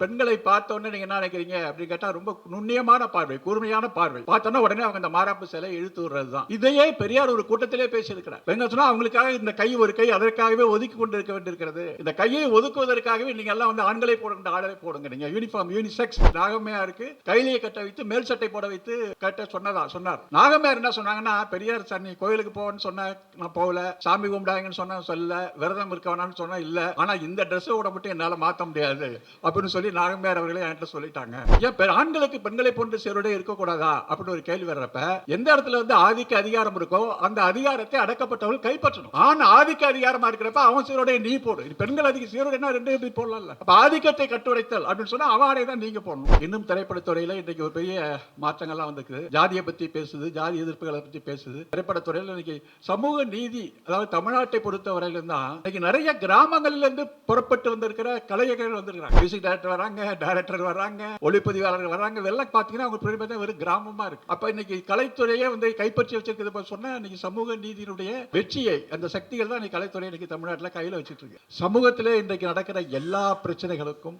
பெண்களை பார்த்த நீங்க என்ன நினைக்கிறீங்க? அப்படின்னு கேட்டா ரொம்ப நுண்ணியமான பார்வை கூர்மையான பார்வை. பார்த்தோன்னா உடனே அவங்க அந்த மாறாப்பு சிலை இழுத்து விடுறது தான் இதையே பெரியார் ஒரு கூட்டத்திலே பேசியிருக்கிறார். என்ன சொன்னா அவங்களுக்காக இந்த கை ஒரு கை அதற்காகவே ஒதுக்கி கொண்டு இருக்க வேண்டியிருக்கிறது. இந்த கையை ஒதுக்குவதற்காகவே நீங்க எல்லாம் வந்து ஆண்களை போடுங்க ஆடலை போடுங்க. நீங்க யூனிஃபார்ம் யூனிசெக்ஸ் நாகமையா இருக்கு. கையிலேயே கட்ட வைத்து மேல் சட்டை போட வைத்து கட்ட சொன்னதா சொன்னார். நாகமையார் என்ன சொன்னாங்கன்னா பெரியார் சார் நீ கோயிலுக்கு போவேன்னு சொன்ன நான் போகல. சாமி கும்பிடாங்கன்னு சொன்ன சொல்ல விரதம் இருக்க வேணாம்னு சொன்னா இல்ல. ஆனா இந்த ட்ரெஸ்ஸோட மட்டும் என்னால மாத்த முடியாது. அப்படின்னு சொல்லி நாகமையார் அவர்களே என்கிட்ட சொல்லிட்டாங்க. ஏன் ஆண்களுக்கு பெண்களை போன்று சேரோட இருக்கக்கூடாதா? அப்படின்னு ஒரு கேள்வி வர்றப்ப எந்த இடத்துல வந்து ஆதிக்க அதிகாரம் இருக்கோ அந்த அதிகாரத்தை அடக்கப்பட்டவர்கள் கைப்பற்றணும். ஆண் ஆதிக்க அதிகாரமா இருக்கிறப்ப அவன் சீரோட நீ போடு. பெண்கள் அதிக சீரோட ரெண்டு எப்படி போடலாம்ல? அப்ப ஆதிக்கத்தை கட்டுரைத்தல் அப்படின்னு சொன்னா அவனை தான் நீங்க போடணும். இன்னும் திரைப்படத்துறையில இன்றைக்கு ஒரு பெரிய மாற்றங்கள்லாம் வந்திருக்கு ஜாதியை பத்தி பேசுது ஜாதி எதிர்ப்புகளை பத்தி பேசுது. திரைப்படத்துறையில இன்னைக்கு சமூக நீதி அதாவது தமிழ்நாட்டை பொறுத்த தான் இன்னைக்கு நிறைய கிராமங்களிலிருந்து புறப்பட்டு வந்திருக்கிற கலைஞர்கள் வந்திருக்கிறாங்க. மியூசிக் டைரக்டர் வராங்க டைரக்டர் வராங்க ஒளிப்பதிவாளர்கள் வராங்க. இதெல்லாம் பார்த்தீங்கன்னா அவங்க பெருமை தான் வெறும் கிராமமா இருக்கு. அப்ப இன்னைக்கு கலைத்துறையே வந்து கைப்பற்றி வச்சிருக்கிறது சொன்னால் சொன்னா இன்னைக்கு சமூக நீதியினுடைய வெற்றியை அந்த சக்திகள் தான் இன்னைக்கு கலைத்துறை இன்னைக்கு தமிழ்நாட்டில் கையில் வச்சுட்டு இருக்கு சமூகத்திலே இன்றைக்கு நடக்கிற எல்லா பிரச்சனைகளுக்கும்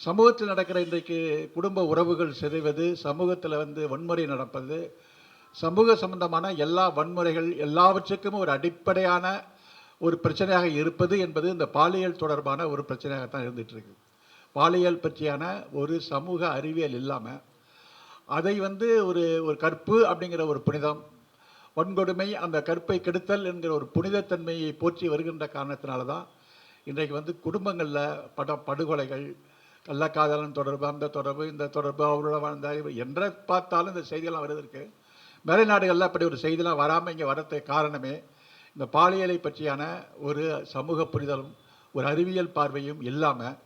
சமூகத்தில் நடக்கிற இன்றைக்கு குடும்ப உறவுகள் சிதைவது சமூகத்தில் வந்து வன்முறை நடப்பது சமூக சம்பந்தமான எல்லா வன்முறைகள் எல்லாவற்றுக்கும் ஒரு அடிப்படையான ஒரு பிரச்சனையாக இருப்பது என்பது இந்த பாலியல் தொடர்பான ஒரு பிரச்சனையாகத்தான் இருந்துட்டு இருக்கு பாலியல் பற்றியான ஒரு சமூக அறிவியல் இல்லாமல் அதை வந்து ஒரு ஒரு கற்பு அப்படிங்கிற ஒரு புனிதம் வன்கொடுமை அந்த கற்பை கெடுத்தல் என்கிற ஒரு புனிதத்தன்மையை போற்றி வருகின்ற காரணத்தினால தான் இன்றைக்கு வந்து குடும்பங்களில் பட படுகொலைகள் கள்ளக்காதலன் தொடர்பு அந்த தொடர்பு இந்த தொடர்பு அவரோட வாழ்ந்த இவர் என்ற பார்த்தாலும் இந்த செய்தியெல்லாம் வருவதற்கு நாடுகளில் அப்படி ஒரு செய்திலாம் வராமல் இங்கே வரதுக்கு காரணமே இந்த பாலியலை பற்றியான ஒரு சமூக புரிதலும் ஒரு அறிவியல் பார்வையும் இல்லாமல்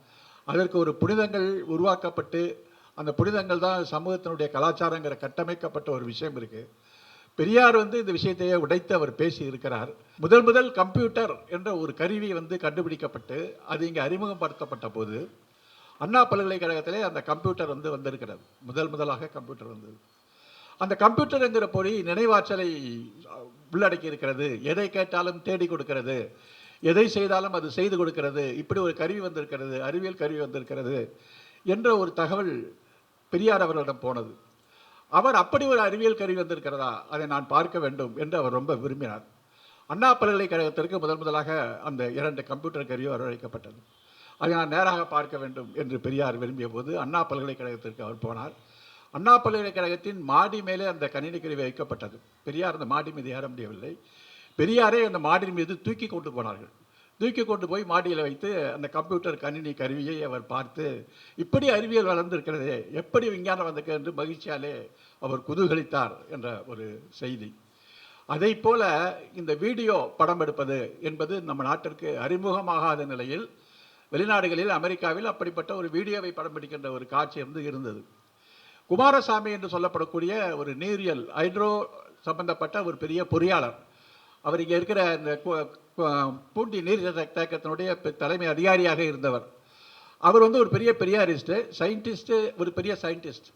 அதற்கு ஒரு புனிதங்கள் உருவாக்கப்பட்டு அந்த புனிதங்கள் தான் சமூகத்தினுடைய கலாச்சாரங்கிற கட்டமைக்கப்பட்ட ஒரு விஷயம் இருக்கு. பெரியார் வந்து இந்த விஷயத்தையே உடைத்து அவர் பேசி இருக்கிறார் முதல் முதல் கம்ப்யூட்டர் என்ற ஒரு கருவி வந்து கண்டுபிடிக்கப்பட்டு அது இங்கே அறிமுகப்படுத்தப்பட்ட போது அண்ணா பல்கலைக்கழகத்திலே அந்த கம்ப்யூட்டர் வந்து வந்திருக்கிறது. முதல் முதலாக கம்ப்யூட்டர் வந்தது அந்த கம்ப்யூட்டருங்கிற பொறி நினைவாற்றலை உள்ளடக்கி இருக்கிறது எதை கேட்டாலும் தேடி கொடுக்கிறது. எதை செய்தாலும் அது செய்து கொடுக்கிறது. இப்படி ஒரு கருவி வந்திருக்கிறது அறிவியல் கருவி வந்திருக்கிறது என்ற ஒரு தகவல் பெரியார் அவர்களிடம் போனது. அவர் அப்படி ஒரு அறிவியல் கருவி வந்திருக்கிறதா? அதை நான் பார்க்க வேண்டும் என்று அவர் ரொம்ப விரும்பினார். அண்ணா பல்கலைக்கழகத்திற்கு முதல் முதலாக அந்த இரண்டு கம்ப்யூட்டர் கருவி வரவழைக்கப்பட்டது. அதை நான் நேராக பார்க்க வேண்டும் என்று பெரியார் விரும்பிய போது அண்ணா பல்கலைக்கழகத்திற்கு அவர் போனார். அண்ணா பல்கலைக்கழகத்தின் மாடி மேலே அந்த கணினி கருவி வைக்கப்பட்டது. பெரியார் அந்த மாடி மீது ஏற முடியவில்லை. பெரியாரே அந்த மாடியின் மீது தூக்கி கொண்டு போனார்கள். தூக்கி கொண்டு போய் மாடியில் வைத்து அந்த கம்ப்யூட்டர் கணினி கருவியை அவர் பார்த்து இப்படி அறிவியல் வளர்ந்திருக்கிறதே எப்படி விஞ்ஞானம் வந்திருக்க என்று மகிழ்ச்சியாலே அவர் குதூகலித்தார் என்ற ஒரு செய்தி. அதே போல இந்த வீடியோ படம் எடுப்பது என்பது நம்ம நாட்டிற்கு அறிமுகமாகாத நிலையில் வெளிநாடுகளில் அமெரிக்காவில் அப்படிப்பட்ட ஒரு வீடியோவை படம் பிடிக்கின்ற ஒரு காட்சி வந்து இருந்தது. குமாரசாமி என்று சொல்லப்படக்கூடிய ஒரு நீரியல் ஹைட்ரோ சம்பந்தப்பட்ட ஒரு பெரிய பொறியாளர். அவர் இங்கே இருக்கிற இந்த பூண்டி நீர் தேக்கத்தினுடைய தலைமை அதிகாரியாக இருந்தவர். அவர் வந்து ஒரு பெரிய பெரியாரிஸ்ட்டு சயின்டிஸ்ட்டு ஒரு பெரிய சயின்டிஸ்ட்.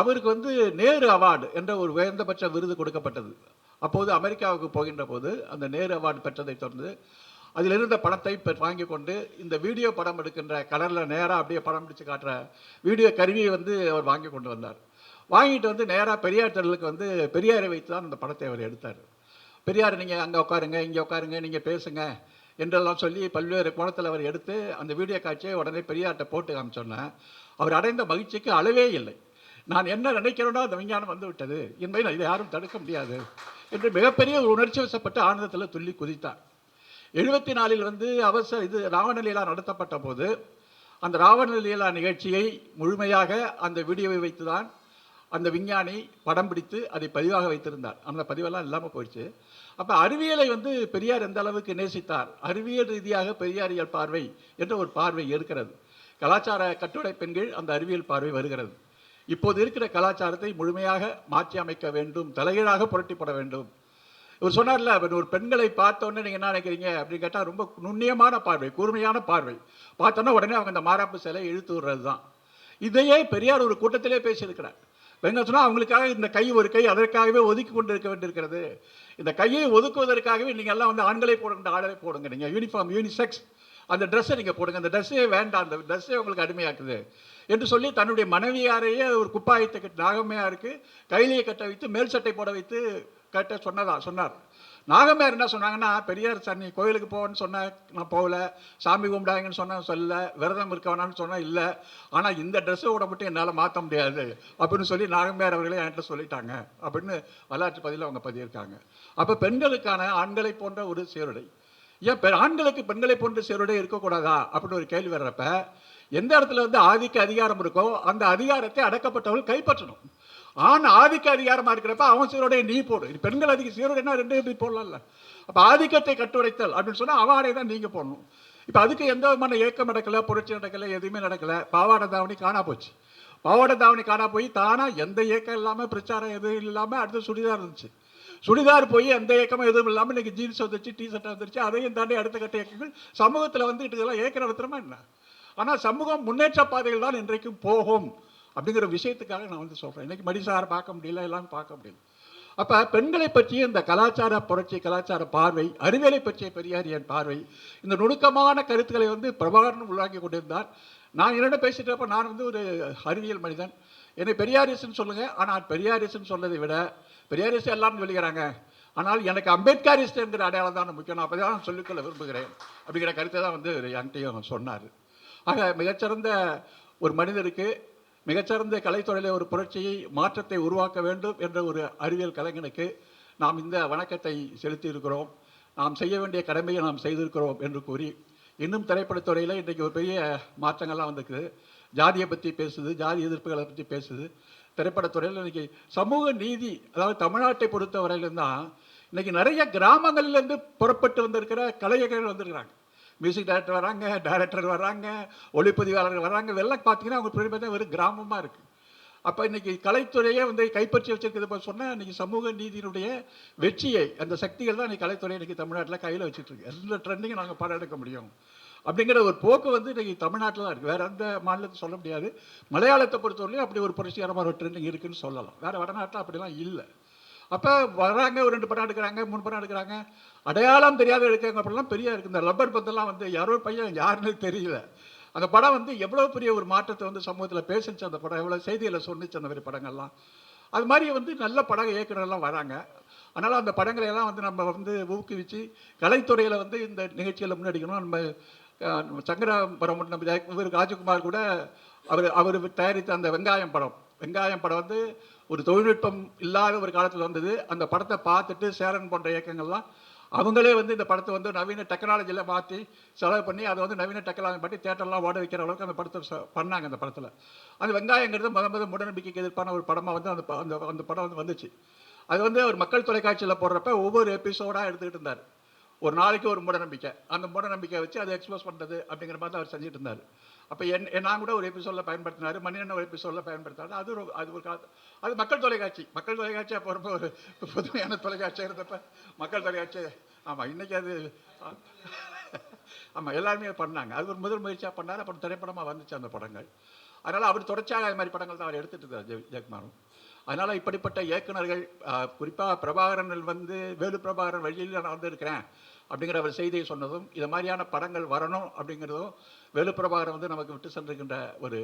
அவருக்கு வந்து நேரு அவார்டு என்ற ஒரு உயர்ந்தபட்ச விருது கொடுக்கப்பட்டது. அப்போது அமெரிக்காவுக்கு போகின்ற போது அந்த நேரு அவார்டு பெற்றதைத் தொடர்ந்து அதில் இருந்த பணத்தை வாங்கி கொண்டு இந்த வீடியோ படம் எடுக்கின்ற கலரில் நேராக அப்படியே படம் பிடிச்சு காட்டுற வீடியோ கருவியை வந்து அவர் வாங்கி கொண்டு வந்தார். வாங்கிட்டு வந்து நேராக பெரியார் திடலுக்கு வந்து பெரியாரை வைத்து தான் அந்த படத்தை அவர் எடுத்தார். பெரியார் நீங்கள் அங்கே உட்காருங்க இங்கே உட்காருங்க நீங்கள் பேசுங்க என்றெல்லாம் சொல்லி பல்வேறு கோணத்தில் அவர் எடுத்து அந்த வீடியோ காட்சியை உடனே பெரியார்கிட்ட போட்டு காமிச்சோன்னே அவர் அடைந்த மகிழ்ச்சிக்கு அளவே இல்லை. நான் என்ன நினைக்கிறேனோ அந்த விஞ்ஞானம் வந்து விட்டது. என்பதை நான் இதை யாரும் தடுக்க முடியாது என்று மிகப்பெரிய ஒரு உணர்ச்சி வசப்பட்டு ஆனந்தத்தில் துள்ளி குதித்தார். எழுபத்தி நாலில் வந்து அவசர இது ராவணலீலா நடத்தப்பட்ட போது அந்த ராவணலீலா நிகழ்ச்சியை முழுமையாக அந்த வீடியோவை வைத்து தான் அந்த விஞ்ஞானி படம் பிடித்து அதை பதிவாக வைத்திருந்தார். அந்த பதிவெல்லாம் இல்லாமல் போயிடுச்சு. அப்போ அறிவியலை வந்து பெரியார் எந்த அளவுக்கு நேசித்தார்? அறிவியல் ரீதியாக பெரியாரியல் பார்வை என்ற ஒரு பார்வை இருக்கிறது கலாச்சார கட்டுரை கீழ் அந்த அறிவியல் பார்வை வருகிறது. இப்போது இருக்கிற கலாச்சாரத்தை முழுமையாக மாற்றி அமைக்க வேண்டும் தலைகீழாக புரட்டிப்பட வேண்டும். இவர் சொன்னார்ல அவர் ஒரு பெண்களை பார்த்தோன்னே நீங்கள் என்ன நினைக்கிறீங்க? அப்படின்னு கேட்டால் ரொம்ப நுண்ணியமான பார்வை கூர்மையான பார்வை. பார்த்தோன்னா உடனே அவங்க அந்த மாறாப்பு சிலை இழுத்து விடுறது தான் இதையே பெரியார் ஒரு கூட்டத்திலே பேசியிருக்கிறார். என்ன சொன்னால் அவங்களுக்காக இந்த கை ஒரு கை அதற்காகவே ஒதுக்கி கொண்டு இருக்க வேண்டியிருக்கிறது. இந்த கையை ஒதுக்குவதற்காகவே நீங்கள் எல்லாம் வந்து ஆண்களை போடுங்க ஆடலை போடுங்க. நீங்கள் யூனிஃபார்ம் யூனிசெக்ஸ் அந்த ட்ரெஸ்ஸை நீங்கள் போடுங்க. அந்த ட்ரெஸ்ஸே வேண்டாம். அந்த ட்ரெஸ்ஸே உங்களுக்கு அடிமையாக்குது. என்று சொல்லி தன்னுடைய மனைவியாரையே ஒரு குப்பாயத்தை கட்டி இருக்குது கையிலேயே கட்ட வைத்து மேல் சட்டை போட வைத்து கட்ட சொன்னதா சொன்னார். நாகம்மையார் என்ன சொன்னாங்கன்னா பெரியார் சார் நீ கோயிலுக்கு போவேன்னு சொன்ன நான் போகல. சாமி கும்பிடாங்கன்னு சொன்னால் சொல்ல விரதம் இருக்க வேணாம்னு சொன்னால் இல்லை. ஆனால் இந்த ட்ரெஸ்ஸோட மட்டும் என்னால் மாற்ற முடியாது. அப்படின்னு சொல்லி நாகம்மையார் அவர்களே என்கிட்ட சொல்லிட்டாங்க. அப்படின்னு வரலாற்று பதிவில் அவங்க பதியிருக்காங்க அப்போ பெண்களுக்கான ஆண்களை போன்ற ஒரு சீருடை. ஏன் பெ- ஆண்களுக்கு பெண்களை போன்ற சீருடை இருக்கக்கூடாதா? அப்படின்னு ஒரு கேள்வி வர்றப்ப எந்த இடத்துல வந்து ஆதிக்க அதிகாரம் இருக்கோ அந்த அதிகாரத்தை அடக்கப்பட்டவர்கள் கைப்பற்றணும். ஆண் ஆதிக்க அதிகாரமாக இருக்கிறப்ப அவன் சீரோடைய நீ போடு. இது பெண்கள் அதிக சீருடைனா ரெண்டு எப்படி போடலாம்ல? அப்போ ஆதிக்கத்தை கட்டுரைத்தல் அப்படின்னு சொன்னால் அவாடை தான் நீங்கள் போடணும். இப்போ அதுக்கு எந்த விதமான ஏக்கம் நடக்கல புரட்சி நடக்கலை எதுவுமே நடக்கல. பாவாடை தாவணி காணா போச்சு. பாவாடை தாவணி காணா போய் தானாக எந்த ஏக்கம் இல்லாமல் பிரச்சாரம் எதுவும் இல்லாமல் அடுத்து சுடிதார் இருந்துச்சு. சுடிதார் போய் எந்த இயக்கமும் எதுவும் இல்லாமல் இன்றைக்கி ஜீன்ஸ் வந்துச்சு டி ஷர்ட் வந்துருச்சு அதையும் தாண்டி அடுத்த கட்ட இயக்கங்கள் சமூகத்தில் வந்து இதெல்லாம் இயக்கம் நடத்துகிறோமா என்ன? ஆனால் சமூகம் முன்னேற்ற பாதையில் தான் இன்றைக்கும் போகும். அப்படிங்கிற விஷயத்துக்காக நான் வந்து சொல்கிறேன் இன்னைக்கு மடிசார் பார்க்க முடியல எல்லாம் பார்க்க முடியல. அப்போ பெண்களை பற்றிய இந்த கலாச்சார புரட்சி கலாச்சார பார்வை அறிவியலை பற்றிய பெரியாரியன் பார்வை இந்த நுணுக்கமான கருத்துக்களை வந்து பிரபாகரன் உருவாக்கி கொண்டிருந்தார். நான் என்னென்ன பேசிட்டப்ப நான் வந்து ஒரு அறிவியல் மனிதன். என்னை பெரியாரிசுன்னு சொல்லுங்கள் ஆனால் பெரியாரிசுன்னு சொன்னதை விட பெரியாரிசு எல்லாரும் சொல்லிக்கிறாங்க. ஆனால் எனக்கு அம்பேத்கரிஸ்ட் என்கிற அடையாளம் தான் முக்கியம். நான் அப்போ தான் சொல்லிக்கொள்ள விரும்புகிறேன் அப்படிங்கிற கருத்தை தான் வந்து என்கிட்டையும் சொன்னார். ஆக மிகச்சிறந்த ஒரு மனிதருக்கு மிகச்சிறந்த கலைத்துறையில் ஒரு புரட்சியை மாற்றத்தை உருவாக்க வேண்டும் என்ற ஒரு அறிவியல் கலைஞனுக்கு நாம் இந்த வணக்கத்தை செலுத்தியிருக்கிறோம். நாம் செய்ய வேண்டிய கடமையை நாம் செய்திருக்கிறோம் என்று கூறி இன்னும் திரைப்படத்துறையில் இன்றைக்கு ஒரு பெரிய மாற்றங்கள்லாம் வந்திருக்குது. ஜாதியை பற்றி பேசுது ஜாதி எதிர்ப்புகளை பற்றி பேசுது. திரைப்படத்துறையில் இன்னைக்கு சமூக நீதி அதாவது தமிழ்நாட்டை பொறுத்தவரையிலும் தான் இன்னைக்கு நிறைய கிராமங்கள்லேருந்து புறப்பட்டு வந்திருக்கிற கலைஞர்கள் வந்திருக்கிறாங்க. மியூசிக் டைரக்டர் வராங்க டைரக்டர் வராங்க ஒளிப்பதிவாளர்கள் வராங்க இதெல்லாம் பார்த்தீங்கன்னா அவங்க பெரிய ஒரு கிராமமாக இருக்குது அப்போ இன்றைக்கி கலைத்துறையே வந்து கைப்பற்றி வச்சிருக்கிறது போல சொன்னால் இன்றைக்கி சமூக நீதியினுடைய வெற்றியை அந்த சக்திகள் தான் இன்றைக்கி கலைத்துறை இன்றைக்கி தமிழ்நாட்டில் கையில் வச்சுட்ருக்கு எந்த ட்ரெண்டிங்கும் நாங்கள் படம் எடுக்க முடியும். அப்படிங்கிற ஒரு போக்கு வந்து இன்றைக்கி தமிழ்நாட்டில் தான் இருக்குது வேறு எந்த மாநிலத்தை சொல்ல முடியாது. மலையாளத்தை பொறுத்தவரையிலும் அப்படி ஒரு புரட்சிகரமான ஒரு ட்ரெண்டிங் இருக்குதுன்னு சொல்லலாம். வேறு வடநாட்டில் அப்படிலாம் இல்லை. அப்போ வராங்க ஒரு ரெண்டு படம் எடுக்கிறாங்க மூணு படம் எடுக்கிறாங்க. அடையாளம் தெரியாத எடுக்கிறாங்க அப்படிலாம் பெரிய இருக்குது இந்த ரப்பர் பந்தெல்லாம் வந்து யாரோ பையன் யாருன்னு தெரியல. அந்த படம் வந்து எவ்வளோ பெரிய ஒரு மாற்றத்தை வந்து சமூகத்தில் பேசுச்சு அந்த படம் எவ்வளோ செய்திகளை சொன்னிச்சு அந்த மாதிரி படங்கள்லாம். அது மாதிரி வந்து நல்ல பட இயக்குனர்லாம் வராங்க. அதனால் அந்த படங்களை எல்லாம் வந்து நம்ம வந்து ஊக்குவிச்சு கலைத்துறையில் வந்து இந்த நிகழ்ச்சிகளை முன்னெடுக்கணும். நம்ம அஹ், நம்ம சங்கராபுரம் நம்ம இவர் ராஜகுமார் கூட அவர் அவர் தயாரித்த அந்த வெங்காயம் படம். வெங்காயம் படம் வந்து ஒரு தொழில்நுட்பம் இல்லாத ஒரு காலத்தில் வந்தது. அந்த படத்தை பார்த்துட்டு சேரன் போன்ற இயக்கங்கள்லாம் அவங்களே வந்து இந்த படத்தை வந்து நவீன டெக்னாலஜியில் மாற்றி செலவு பண்ணி அதை வந்து நவீன டெக்னாலஜி பண்ணி தேட்டர்லாம் ஓட வைக்கிற அளவுக்கு அந்த படத்தை ச- பண்ணாங்க அந்த படத்தில். அந்த வெங்காயங்கிறது முத முத மூடநம்பிக்கைக்கு எதிர்ப்பான ஒரு படமாக வந்து அந்த அந்த அந்த படம் வந்து வந்துச்சு. அது வந்து அவர் மக்கள் தொலைக்காட்சியில் போடுறப்ப ஒவ்வொரு எபிசோடாக எடுத்துக்கிட்டு இருந்தார். ஒரு நாளைக்கு ஒரு மூட நம்பிக்கை. அந்த மூட நம்பிக்கை வச்சு அதை எக்ஸ்போஸ் பண்ணுறது அப்படிங்கிற மாதிரி தான் அவர் செஞ்சுட்டு இருந்தார். அப்போ என் என் நான் கூட ஒரு எபிசோடில் பயன்படுத்தினார் மணியண்ணன் ஒரு எபிசோடில் பயன்படுத்தினார். அது ஒரு அது ஒரு காலத்து அது மக்கள் தொலைக்காட்சி. மக்கள் தொலைக்காட்சி அப்போ ரொம்ப ஒரு புதுமையான தொலைக்காட்சியாக இருந்தப்ப மக்கள் தொலைக்காட்சி ஆமாம் இன்னைக்கு அது ஆமாம் எல்லாருமே பண்ணாங்க. அது ஒரு முதல் முயற்சியாக பண்ணார் அப்புறம் திரைப்படமாக வந்துச்சு அந்த படங்கள். அதனால் அவர் தொடர்ச்சியாக அது மாதிரி படங்கள் தான் அவர் எடுத்துகிட்டு இருந்தார் ஜெ ஜெயக்குமாரும் அதனால் இப்படிப்பட்ட இயக்குனர்கள் குறிப்பாக பிரபாகரன் வந்து வேலு பிரபாகரன் வழியில் நான் வந்திருக்கிறேன் அப்படிங்கிற ஒரு செய்தியை சொன்னதும் இது மாதிரியான படங்கள் வரணும் அப்படிங்கிறதும் வேலு பிரபாகரன் வந்து நமக்கு விட்டு சென்றிருக்கின்ற ஒரு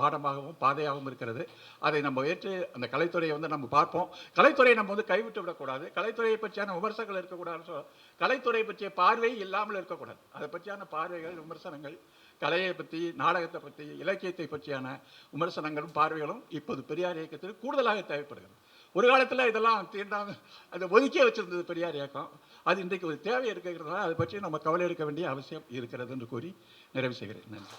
பாடமாகவும் பாதையாகவும் இருக்கிறது. அதை நம்ம ஏற்று அந்த கலைத்துறையை வந்து நம்ம பார்ப்போம். கலைத்துறையை நம்ம வந்து கைவிட்டு விடக்கூடாது. கலைத்துறையை பற்றியான விமர்சனங்கள் இருக்கக்கூடாதுன்னு சொல்ல கலைத்துறை பற்றிய பார்வை இல்லாமல் இருக்கக்கூடாது. அதை பற்றியான பார்வைகள் விமர்சனங்கள் கலையை பற்றி நாடகத்தை பற்றி இலக்கியத்தை பற்றியான விமர்சனங்களும் பார்வைகளும் இப்போது பெரியார் இயக்கத்தில் கூடுதலாக தேவைப்படுகிறது. ஒரு காலத்தில் இதெல்லாம் தீண்டாம அதை ஒதுக்கியே வச்சுருந்தது பெரியார் இயக்கம். அது இன்றைக்கு ஒரு தேவை இருக்கிறதுனால அதை பற்றி நம்ம கவலை எடுக்க வேண்டிய அவசியம் இருக்கிறது என்று கூறி நிறைவு செய்கிறேன். நன்றி.